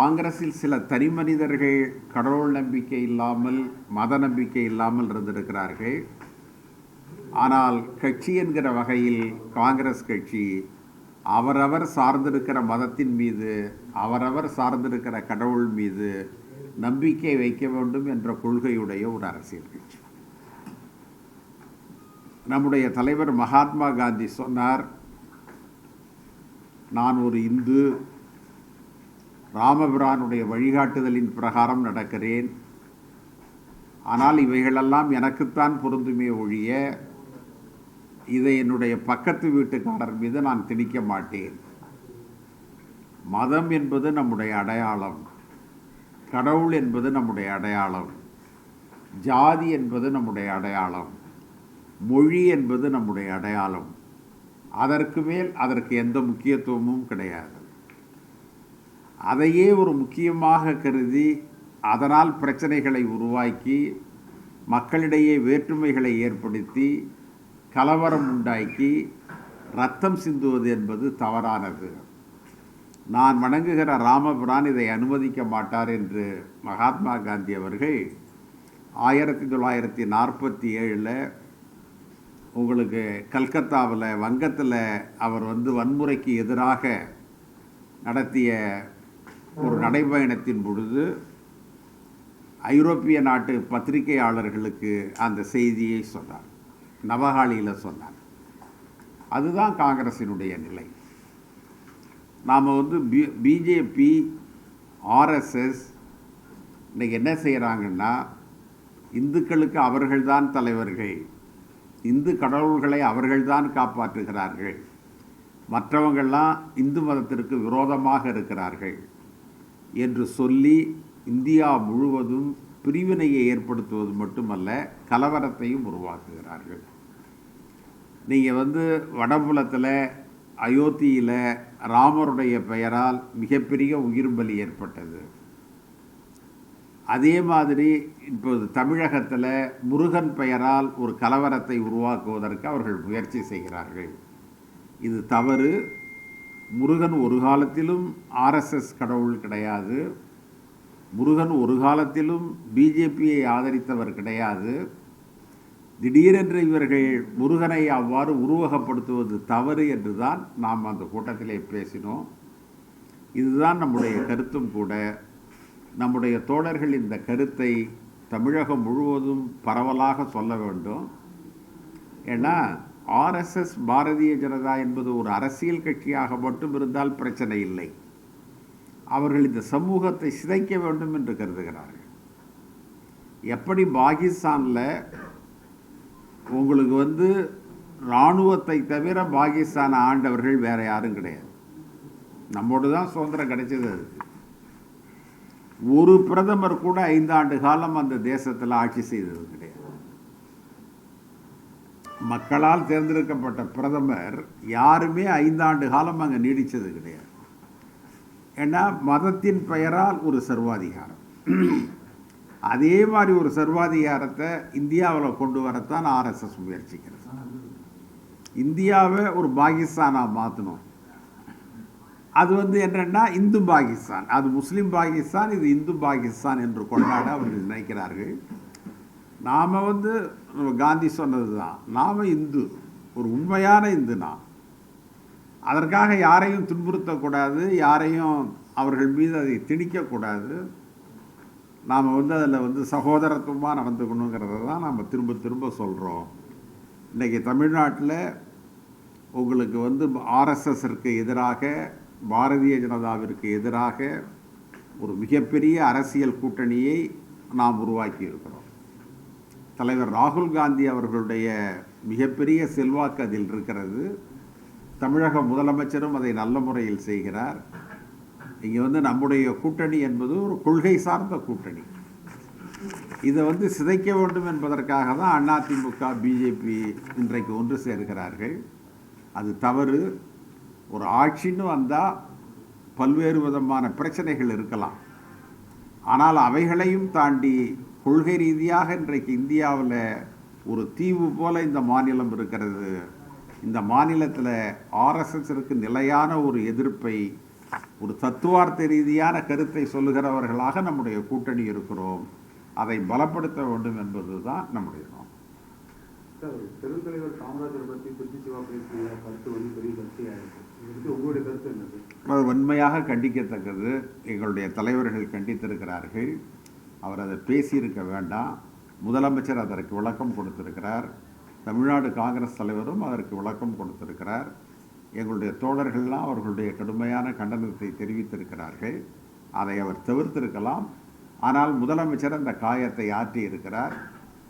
காங்கிரஸில் சில தனிமனிதர்கள் கடவுள் நம்பிக்கை இல்லாமல் மத நம்பிக்கை இல்லாமல் இருந்திருக்கிறார்கள். ஆனால் கட்சி என்கிற வகையில் காங்கிரஸ் கட்சி அவரவர் சார்ந்திருக்கிற மதத்தின் மீது அவரவர் சார்ந்திருக்கிற கடவுள் மீது நம்பிக்கை வைக்க வேண்டும் என்ற கொள்கையுடைய ஒரு அரசியல் கட்சி. நம்முடைய தலைவர் மகாத்மா காந்தி சொன்னார் நான் ஒரு இந்து ராமபிரானுடைய வழிகாட்டுதலின் பிரகாரம் நடக்கிறேன். ஆனால் இவைகளெல்லாம் எனக்குத்தான் பொருந்துமே ஒழிய இதை என்னுடைய பக்கத்து வீட்டுக்காரர் மீது நான் திணிக்க மாட்டேன். மதம் என்பது நம்முடைய அடையாளம். கடவுள் என்பது நம்முடைய அடையாளம். ஜாதி என்பது நம்முடைய அடையாளம். மொழி என்பது நம்முடைய அடையாளம். அதற்கு மேல் அதற்கு எந்த முக்கியத்துவமும் கிடையாது. அதையே ஒரு முக்கியமாக கருதி அதனால் பிரச்சனைகளை உருவாக்கி மக்களிடையே வேற்றுமைகளை ஏற்படுத்தி கலவரம் உண்டாக்கி ரத்தம் சிந்துவது என்பது தவறானது. நான் வணங்குகிற ராமபிரான் இதை அனுமதிக்க மாட்டார் என்று மகாத்மா காந்தி அவர்கள் ஆயிரத்தி தொள்ளாயிரத்தி நாற்பத்தி ஏழில் உங்களுக்கு கல்கத்தாவில் வங்கத்தில் அவர் வந்து வன்முறைக்கு எதிராக நடத்திய ஒரு நடைபயணத்தின் பொழுது ஐரோப்பிய நாட்டு பத்திரிகையாளர்களுக்கு அந்த செய்தியை சொன்னார். நவகாலியில் சொன்னார். அதுதான் காங்கிரசினுடைய நிலை. நாம் வந்து பி பிஜேபி ஆர்எஸ்எஸ் இன்றைக்கி என்ன செய்கிறாங்கன்னா இந்துக்களுக்கு அவர்கள்தான் தலைவர்கள். இந்து கடவுள்களை அவர்கள்தான் காப்பாற்றுகிறார்கள். மற்றவங்கள்லாம் இந்து மதத்திற்கு விரோதமாக இருக்கிறார்கள். என்று சொல்லி இந்தியா முழுவதும் பிரிவினையை ஏற்படுத்துவது மட்டுமல்ல கலவரத்தையும் உருவாக்குகிறார்கள். நீங்கள் வந்து வடபுலத்தில் அயோத்தியில் ராமருடைய பெயரால் மிகப்பெரிய உயிர் பலி ஏற்பட்டது. அதே மாதிரி இப்போது தமிழகத்தில் முருகன் பெயரால் ஒரு கலவரத்தை உருவாக்குவதற்கு அவர்கள் முயற்சி செய்கிறார்கள். இது தவறு. முருகன் ஒரு காலத்திலும் ஆர்எஸ்எஸ் கடவுள் கிடையாது. முருகன் ஒரு காலத்திலும் பிஜேபியை ஆதரித்தவர் கிடையாது. திடீரென்று இவர்கள் முருகனை அவ்வாறு உருவகப்படுத்துவது தவறு என்று தான் நாம் அந்த கூட்டத்திலே பேசினோம். இதுதான் நம்முடைய கருத்தும் கூட. நம்முடைய தோழர்கள் இந்த கருத்தை தமிழகம் முழுவதும் பரவலாக சொல்ல வேண்டும். ஏன்னா ஆர்எஸ்எஸ் பாரதிய ஜனதா என்பது ஒரு அரசியல் கட்சியாக மட்டும் இருந்தால் பிரச்சனை இல்லை. அவர்கள் இந்த சமூகத்தை சிதைக்க வேண்டும் என்று கருதுகிறார்கள். எப்படி பாகிஸ்தானில் உங்களுக்கு வந்து இராணுவத்தை தவிர பாகிஸ்தானை ஆண்டவர்கள் வேற யாரும் கிடையாது. நம்மோடு தான் சுதந்திரம் கிடைச்சது அதுக்கு ஒரு பிரதமர் கூட ஐந்தாண்டு காலம் அந்த தேசத்தில் ஆட்சி செய்தது கிடையாது. மக்களால் தேர்ந்தெடுக்கப்பட்ட பிரதமர் யாருமே ஐந்தாண்டு காலம் அங்கே நீடித்தது கிடையாது. ஏன்னா மதத்தின் பெயரால் ஒரு சர்வாதிகாரம். அதே மாதிரி ஒரு சர்வாதிகாரத்தை இந்தியாவில் கொண்டு வரத்தான் ஆர்எஸ்எஸ் முயற்சிக்கிறது. இந்தியாவை ஒரு பாகிஸ்தானாக மாற்றணும் அது வந்து என்னென்னா இந்து பாகிஸ்தான். அது முஸ்லீம் பாகிஸ்தான் இது இந்து பாகிஸ்தான் என்று கொண்டாட அவர்கள் நினைக்கிறார்கள். நாம் வந்து காந்தி சொன்னது தான் நாம் இந்து. ஒரு உண்மையான இந்து நான் அதற்காக யாரையும் துன்புறுத்தக்கூடாது யாரையும் அவர்கள் மீது அதை திணிக்கக்கூடாது. நாம் வந்து அதில் வந்து சகோதரத்துவமாக நடந்துக்கணுங்கிறத தான் நாம் திரும்ப திரும்ப சொல்கிறோம் இன்றைக்கி தமிழ்நாட்டில் உங்களுக்கு வந்து ஆர்எஸ்எஸ்ற்கு எதிராக பாரதிய ஜனதாவிற்கு எதிராக ஒரு மிகப்பெரிய அரசியல் கூட்டணியை நாம் உருவாக்கி இருக்கிறோம் தலைவர் ராகுல் காந்தி அவர்களுடைய மிகப்பெரிய செல்வாக்கு அதில் இருக்கிறது. தமிழக முதலமைச்சரும் அதை நல்ல முறையில் செய்கிறார். இங்கே வந்து நம்முடைய கூட்டணி என்பது ஒரு கொள்கை சார்ந்த கூட்டணி. இதை வந்து சிதைக்க வேண்டும் என்பதற்காக தான் அதிமுக பிஜேபி இன்றைக்கு ஒன்று சேர்கிறார்கள். அது தவறு. ஒரு ஆட்சின்னு வந்தால் பல்வேறு விதமான பிரச்சனைகள் இருக்கலாம். ஆனால் அவைகளையும் தாண்டி கொள்கை ரீதியாக இன்றைக்கு இந்தியாவில் ஒரு தீவு போல இந்த மாநிலம் இருக்கிறது. இந்த மாநிலத்தில் ஆர்எஸ்எஸ்ற்கு நிலையான ஒரு எதிர்ப்பை ஒரு தத்துவார்த்த ரீதியான கருத்தை சொல்லுகிறவர்களாக நம்முடைய கூட்டணி இருக்கிறோம். அதை பலப்படுத்த வேண்டும் என்பது தான் நம்முடைய நோக்கம். பெருந்தலைவர் காமராஜரை பற்றி பிரித்தி சிவா பேசிய கருத்து வந்து பெரிய இதை பற்றி உங்களுடைய கருத்து என்னது? அது வன்மையாக கண்டிக்கத்தக்கது. எங்களுடைய தலைவர்கள் கண்டித்திருக்கிறார்கள். அவர் அதை பேசியிருக்க வேண்டாம். முதலமைச்சர் அதற்கு விளக்கம் கொடுத்திருக்கிறார். தமிழ்நாடு காங்கிரஸ் தலைவரும் அதற்கு விளக்கம் கொடுத்திருக்கிறார். எங்களுடைய தோழர்கள்லாம் அவர்களுடைய கடுமையான கண்டனத்தை தெரிவித்திருக்கிறார்கள். அதை அவர் தவிர்த்திருக்கலாம். ஆனால் முதலமைச்சர் அந்த காயத்தை ஆற்றி இருக்கிறார்.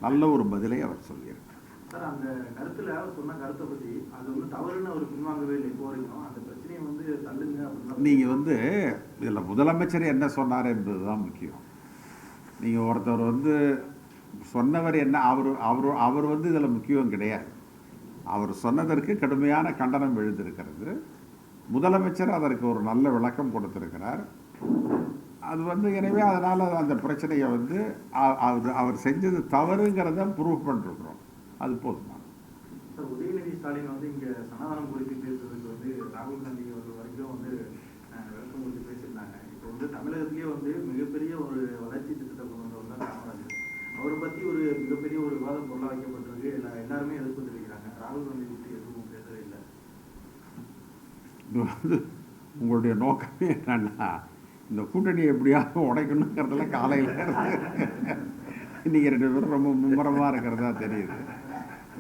நல்ல ஒரு பதிலை அவர் சொல்லியிருக்கிறார். சார் அந்த கருத்துல அவர் சொன்ன கருத்தை பத்தி அது வந்து தவறுன்னு அவர் பின்வாங்கவே இல்லை. இப்போ வரைக்கும் அந்த பிரச்சனையை வந்து தள்ளுங்க நீங்கள் வந்து இதில் முதலமைச்சர் என்ன சொன்னார் என்பது தான் முக்கியம். நீங்கள் ஒருத்தர் வந்து சொன்னவர் என்ன அவர் அவர் அவர் வந்து இதில் முக்கியம் கிடையாது. அவர் சொன்னதற்கு கடுமையான கண்டனம் எழுந்திருக்கிறது. முதலமைச்சர் அதற்கு ஒரு நல்ல விளக்கம் கொடுத்திருக்கிறார். அது வந்து எனவே அதனால் அந்த பிரச்சனையை வந்து அவர் அவர் செஞ்சது தவறுங்கிறத ப்ரூவ் பண்ணிருக்கிறோம். அது போதுமா? உதயநிதி ஸ்டாலின் வந்து இங்கே சனாதனம் குறித்து பேசுறதுக்கு வந்து ராகுல் காந்தி அவர்கள் வரைக்கும் வந்து விளக்கம் கொடுத்து பேசியிருந்தாங்க. இப்போ வந்து தமிழகத்திலேயே வந்து மிகப்பெரிய ஒரு வளர்ச்சி திட்டத்தை கொண்டு வந்தவர் தான் காமராஜர் அவரை பத்தி ஒரு மிகப்பெரிய ஒரு விவாத பொருளாக வைக்கப்பட்டிருக்கு எல்லா எல்லாருமே எதிர்ப்பு தெரிவிக்கிறாங்க. ராகுல் காந்தி பற்றி எதுவும் பேசவே இல்லை. உங்களுடைய நோக்கமே என்னன்னா இந்த கூட்டணியை எப்படியாவது உடைக்கணுங்கிறதுல காலையில் நீங்கள் ரெண்டு பேரும் ரொம்ப மும்முரமாக இருக்கிறதா தெரியுது.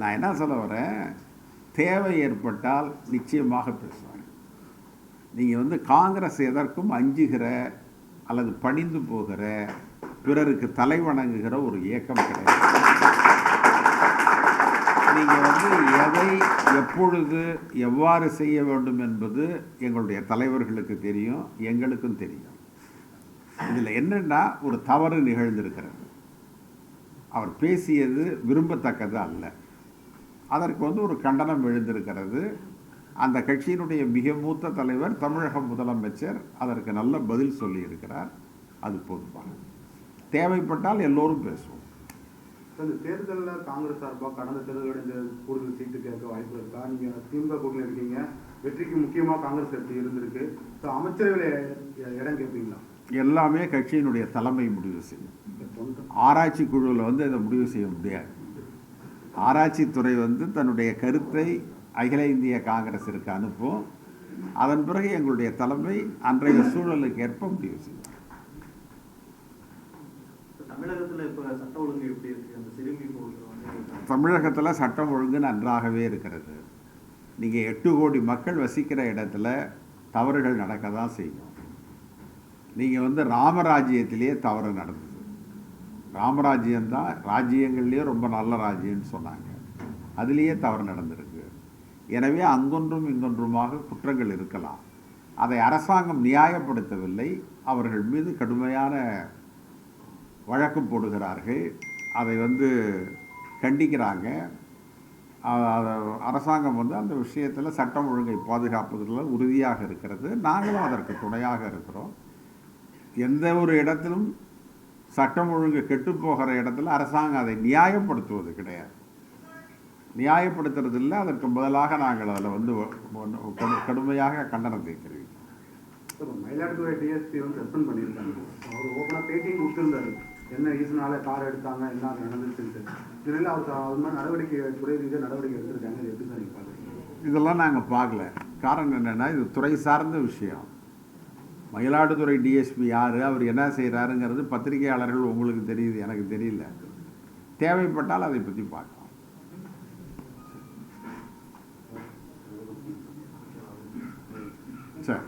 நான் என்ன சொல்ல வரேன்? தேவை ஏற்பட்டால் நிச்சயமாக பேசுவாங்க. நீங்கள் வந்து காங்கிரஸ் எதற்கும் அஞ்சுகிற அல்லது பணிந்து போகிற பிறருக்கு தலை வணங்குகிற ஒரு இயக்கம் கிடையாது. நீங்கள் வந்து எதை எப்பொழுது எவ்வாறு செய்ய வேண்டும் என்பது எங்களுடைய தலைவர்களுக்கு தெரியும் எங்களுக்கும் தெரியும். இதில் என்னென்னா ஒரு தவறு நிகழ்ந்திருக்கிறது. அவர் பேசியது விரும்பத்தக்கது அல்ல. அதற்கு வந்து ஒரு கண்டனம் எழுந்திருக்கிறது. அந்த கட்சியினுடைய மிக மூத்த தலைவர் தமிழக முதலமைச்சர் அதற்கு நல்ல பதில் சொல்லியிருக்கிறார். அது போதுமானது தேவைப்பட்டால் எல்லோரும் பேசுவோம். இந்த தேர்தலில் காங்கிரஸ் சார்பாக கடந்த தேர்தலோட இந்த கூடுதல் சீட்டு கேட்க வாய்ப்பு இருக்கா? நீங்கள் திமுக கூட்டணி இருக்கீங்க. வெற்றிக்கு முக்கியமாக காங்கிரஸ் கட்சி இருந்திருக்கு? ஸோ அமைச்சரவையில் இடம் கேட்பீங்களா? எல்லாமே கட்சியினுடைய தலைமை முடிவு செய்யும். ஆராய்ச்சி குழுவில் வந்து இதை முடிவு செய்ய முடியாது. ஆராய்ச்சித்துறை வந்து தன்னுடைய கருத்தை அகில இந்திய காங்கிரஸிற்கு அனுப்பும். அதன் பிறகு எங்களுடைய தலைமை அன்றைய சூழலுக்கு ஏற்ப முடிவு செய்யும் இப்ப தமிழகத்துல இப்ப சட்ட ஒழுங்கு எப்படி இருக்கு அந்த சிறுமி போக்கு வந்து தமிழகத்தில் சட்டம் ஒழுங்கு நன்றாகவே இருக்கிறது. நீங்கள் எட்டு கோடி மக்கள் வசிக்கிற இடத்துல தவறுகள் நடக்க தான் செய்யும். நீங்கள் வந்து ராமராஜ்யத்திலேயே தவறு நடந்தது. ராமராஜ்யம் தான் ராஜ்யங்கள்லேயே ரொம்ப நல்ல ராஜ்யம்னு சொன்னாங்க. அதுலேயே தவறு நடந்திருக்கு. எனவே அங்கொன்றும் இங்கொன்றுமாக குற்றங்கள் இருக்கலாம். அதை அரசாங்கம் நியாயப்படுத்தவில்லை. அவர்கள் மீது கடுமையான வழக்கு போடுகிறார்கள். அதை வந்து கண்டிக்கிறாங்க. அரசாங்கம் வந்து அந்த விஷயத்தில் சட்டம் ஒழுங்கை பாதுகாப்பதில் உறுதியாக இருக்கிறது. நாங்களும் அதற்கு துணையாக இருக்கிறோம். எந்த ஒரு இடத்திலும் சட்டம் ஒழுங்கு கெட்டுப் போகிற இடத்துல அரசாங்கம் அதை நியாயப்படுத்துவது கிடையாது. நியாயப்படுத்துறது இல்லை அதற்கு முதலாக நாங்கள் அதில் வந்து கடுமையாக கண்டனம் தெரிவிக்கிறோம். சார் மயிலாடுதுறை டிஎஸ்பி வந்து சஸ்பெண்ட் பண்ணியிருக்காங்க. அவர் ஓப்பனாக பேட்டிங் கொடுத்துருந்தாரு. என்ன ரீசனால கார் எடுத்தாங்க என்ன நடந்துச்சுன்ட்டு. இதில் அவர் அது மாதிரி நடவடிக்கை துறை ரீதியாக நடவடிக்கை எடுத்திருக்காங்க. அது எப்படி சார் நீங்கள் பார்க்குறீங்க? இதெல்லாம் நாங்கள் பார்க்கல. காரணம் என்னென்னா இது துறை சார்ந்த விஷயம். மயிலாடுதுறை டிஎஸ்பி யார் அவர் என்ன செய்கிறாருங்கிறது பத்திரிகையாளர்கள் உங்களுக்கு தெரியுது எனக்கு தெரியல. தேவைப்பட்டால் அதை பற்றி பார்க்கலாம். சரி.